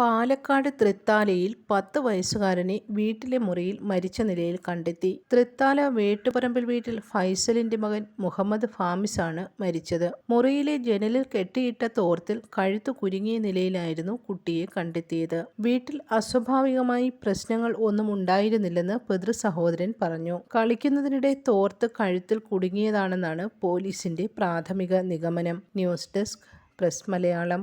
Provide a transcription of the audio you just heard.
പാലക്കാട് തൃത്താലയിൽ പത്ത് വയസ്സുകാരനെ വീട്ടിലെ മുറിയിൽ മരിച്ച നിലയിൽ കണ്ടെത്തി. തൃത്താല വേട്ടുപറമ്പിൽ വീട്ടിൽ ഫൈസലിന്റെ മകൻ മുഹമ്മദ് ഫാമിസാണ് മരിച്ചത്. മുറിയിലെ ജനലിൽ കെട്ടിയിട്ട തോർത്തിൽ കഴുത്തു കുരുങ്ങിയ നിലയിലായിരുന്നു കുട്ടിയെ കണ്ടെത്തിയത്. വീട്ടിൽ അസ്വാഭാവികമായി പ്രശ്നങ്ങൾ ഒന്നും ഉണ്ടായിരുന്നില്ലെന്ന് പിതൃ സഹോദരൻ പറഞ്ഞു. കളിക്കുന്നതിനിടെ തോർത്ത് കഴുത്തിൽ കുടുങ്ങിയതാണെന്നാണ് പോലീസിന്റെ പ്രാഥമിക നിഗമനം. News desk press Malayalam.